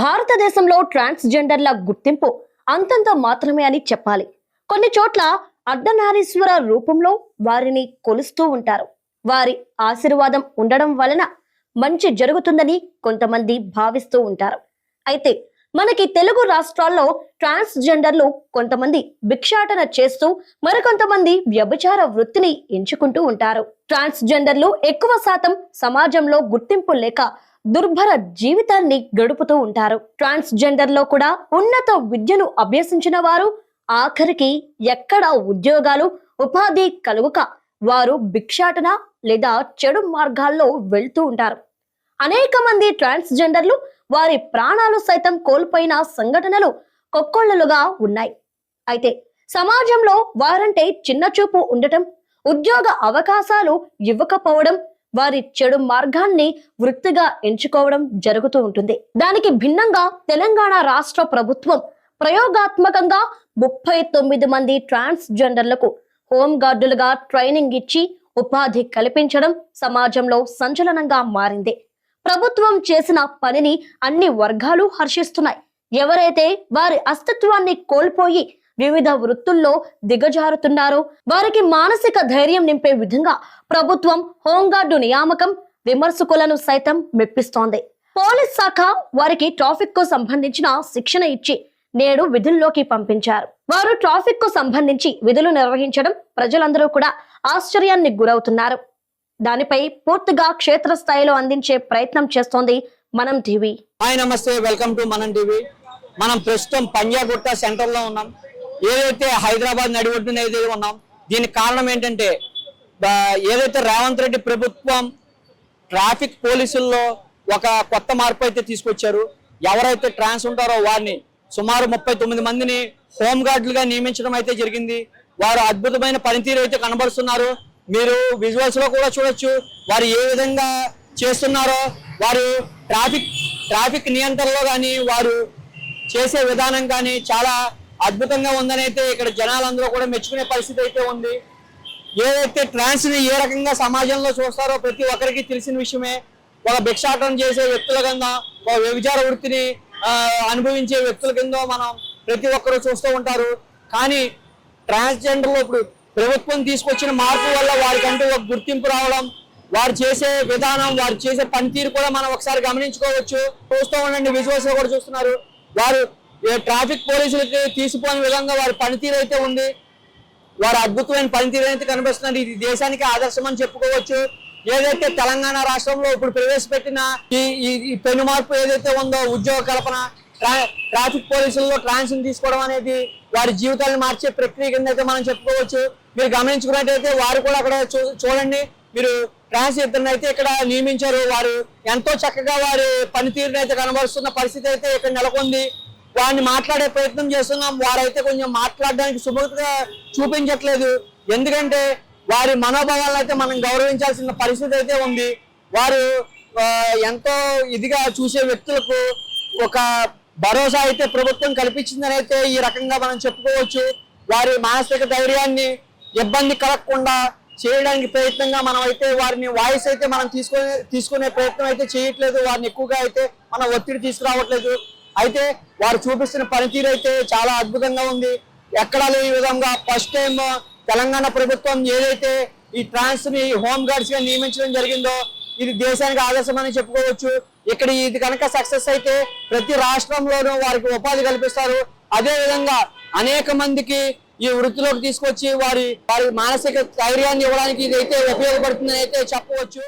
భారతదేశంలో ట్రాన్స్జెండర్ల గుర్తింపు అంతంత మాత్రమే అని చెప్పాలి. కొన్ని చోట్ల అర్ధనారీశ్వర రూపంలో వారిని కొలుస్తూ ఉంటారు. వారి ఆశీర్వాదం ఉండడం వలన మంచి జరుగుతుందని కొంతమంది భావిస్తూ ఉంటారు. అయితే మనకి తెలుగు రాష్ట్రాల్లో ట్రాన్స్జెండర్లు కొంతమంది భిక్షాటన చేస్తూ మరికొంతమంది వ్యభిచార వృత్తిని ఎంచుకుంటూ ఉంటారు. ట్రాన్స్జెండర్లు ఎక్కువ శాతం సమాజంలో గుర్తింపు లేక దుర్భర జీవితాన్ని గడుపుతూ ఉంటారు. ట్రాన్స్జెండర్లో కూడా ఉన్నత విద్యను అభ్యసించిన వారు ఆఖరికి ఎక్కడ ఉద్యోగాలు ఉపాధి కలుగుక వారు భిక్షాటన లేదా చెడు మార్గాల్లో వెళ్తూ ఉంటారు. అనేక మంది ట్రాన్స్జెండర్లు వారి ప్రాణాలు సైతం కోల్పోయిన సంఘటనలు కొక్కొళ్ళలుగా ఉన్నాయి. అయితే సమాజంలో వారంటే చిన్న చూపు ఉండటం ఉద్యోగ అవకాశాలు ఇవ్వకపోవడం వారి చెడు మార్గాన్ని వృత్తిగా ఎంచుకోవడం జరుగుతూ ఉంటుంది. దానికి భిన్నంగా తెలంగాణ రాష్ట్ర ప్రభుత్వం ప్రయోగాత్మకంగా ముప్పై తొమ్మిది మంది ట్రాన్స్జెండర్లకు హోంగార్డులుగా ట్రైనింగ్ ఇచ్చి ఉపాధి కల్పించడం సమాజంలో సంచలనంగా మారింది. ప్రభుత్వం చేసిన పనిని అన్ని వర్గాలు హర్షిస్తున్నాయి. ఎవరైతే వారి అస్తిత్వాన్ని కోల్పోయి వివిధ వృత్తుల్లో దిగజారుతున్నారు. వారికి మానసిక ధైర్యం నింపే విధంగా ప్రభుత్వం హోంగార్డు నియామకం విమర్శకులను సైతం మెప్పిస్తోంది. పోలీస్ శాఖ వారికి ట్రాఫిక్కు సంబంధించిన శిక్షణ ఇచ్చి నేడు విధుల్లోకి పంపించారు. వారు ట్రాఫిక్కు సంబంధించి విధులు నిర్వహించడం ప్రజలందరూ కూడా ఆశ్చర్యాన్ని గురవుతున్నారు. దానిపై పూర్తిగా క్షేత్రస్థాయిలో అందించే ప్రయత్నం చేస్తోంది మనం టీవీ. హాయ్ నమస్తే. Welcome to Manam TV. మనం ప్రస్తుతం పంజాగుట్ట సెంటర్లో ఉన్నాం. ఏదైతే హైదరాబాద్ నడిబొడ్డున ఏదైతే ఉన్నాం దీనికి కారణం ఏంటంటే ఏదైతే రేవంత్ రెడ్డి ప్రభుత్వం ట్రాఫిక్ పోలీసుల్లో ఒక కొత్త మార్పు అయితే తీసుకొచ్చారు ఎవరైతే ట్రాన్స్ ఉంటారో వారిని సుమారు ముప్పై తొమ్మిది మందిని హోంగార్డులుగా నియమించడం అయితే జరిగింది. వారు అద్భుతమైన పనితీరు అయితే కనబరుస్తున్నారు. మీరు విజువల్స్లో కూడా చూడొచ్చు వారు ఏ విధంగా చేస్తున్నారో వారు ట్రాఫిక్ ట్రాఫిక్ నియంత్రణలో కానీ వారు చేసే విధానం కానీ చాలా అద్భుతంగా ఉందని అయితే ఇక్కడ జనాలందరూ కూడా మెచ్చుకునే పరిస్థితి అయితే ఉంది. ఏదైతే ట్రాన్స్ని ఏ రకంగా సమాజంలో చూస్తారో ప్రతి ఒక్కరికి తెలిసిన విషయమే. ఒక భిక్షాటన చేసే వ్యక్తుల కింద ఒక వ్యభిచార వృత్తిని అనుభవించే వ్యక్తుల కింద మనం ప్రతి ఒక్కరూ చూస్తూ ఉంటారు. కానీ ట్రాన్స్జెండర్లో ఇప్పుడు ప్రభుత్వం తీసుకొచ్చిన మార్పు వల్ల వారికంటూ ఒక గుర్తింపు రావడం వారు చేసే విధానం వారు చేసే పనితీరు కూడా మనం ఒకసారి గమనించుకోవచ్చు. చూస్తూ ఉండండి విజువల్స్ కూడా చూస్తున్నారు. వారు ట్రాఫిక్ పోలీసులకి తీసిపోని విధంగా వారి పనితీరు అయితే ఉంది. వారు అద్భుతమైన పనితీరు అయితే కనిపిస్తున్నారు ఇది దేశానికి ఆదర్శం అని చెప్పుకోవచ్చు. ఏదైతే తెలంగాణ రాష్ట్రంలో ఇప్పుడు ప్రవేశపెట్టిన ఈ ఈ- పెను మార్పు ఏదైతే ఉందో ఉద్యోగ కల్పన ట్రాఫిక్ పోలీసుల్లో ట్రాన్సిన్ తీసుకోవడం అనేది వారి జీవితాలను మార్చే ప్రక్రియ కింద అయితే మనం చెప్పుకోవచ్చు. మీరు గమనించుకున్నట్టయితే వారు కూడా అక్కడ చూ- చూడండి. మీరు ట్రాన్స్ ఇద్దరిని అయితే ఇక్కడ నియమించారు. వారు ఎంతో చక్కగా వారి పనితీరుని అయితే కనబరుస్తున్న పరిస్థితి అయితే ఇక్కడ నెలకొంది. వాడిని మాట్లాడే ప్రయత్నం చేస్తున్నాం. వారైతే కొంచెం మాట్లాడడానికి సుముఖత చూపించట్లేదు. ఎందుకంటే వారి మనోభావాలను అయితే మనం గౌరవించాల్సిన పరిస్థితి అయితే ఉంది. వారు ఎంతో ఇదిగా చూసే వ్యక్తులకు ఒక భరోసా అయితే ప్రభుత్వం కల్పించిందని అయితే ఈ రకంగా మనం చెప్పుకోవచ్చు. వారి మానసిక ధైర్యాన్ని ఇబ్బంది కలగకుండా చేయడానికి ప్రయత్నంగా మనం అయితే వారిని వాయిస్ అయితే మనం తీసుకునే తీసుకునే ప్రయత్నం అయితే చేయట్లేదు. వారిని ఎక్కువగా అయితే మనం ఒత్తిడి తీసుకురావట్లేదు. అయితే వారు చూపిస్తున్న పనితీరు అయితే చాలా అద్భుతంగా ఉంది. ఎక్కడా లేని విధంగా ఫస్ట్ టైం తెలంగాణ ప్రభుత్వం ఏదైతే ఈ ట్రాన్స్ని హోమ్ గార్డ్స్గా నియమించడం జరిగిందో ఇది దేశానికి ఆదర్శం అని చెప్పుకోవచ్చు. ఇక్కడ ఇది కనుక సక్సెస్ అయితే ప్రతి రాష్ట్రంలోనూ వారికి ఉపాధి కల్పిస్తారు. అదే విధంగా అనేక మందికి ఈ వృత్తిలోకి తీసుకొచ్చి వారి వారి మానసిక ధైర్యాన్ని ఇవ్వడానికి ఇది అయితే ఉపయోగపడుతుందని అయితే చెప్పవచ్చు.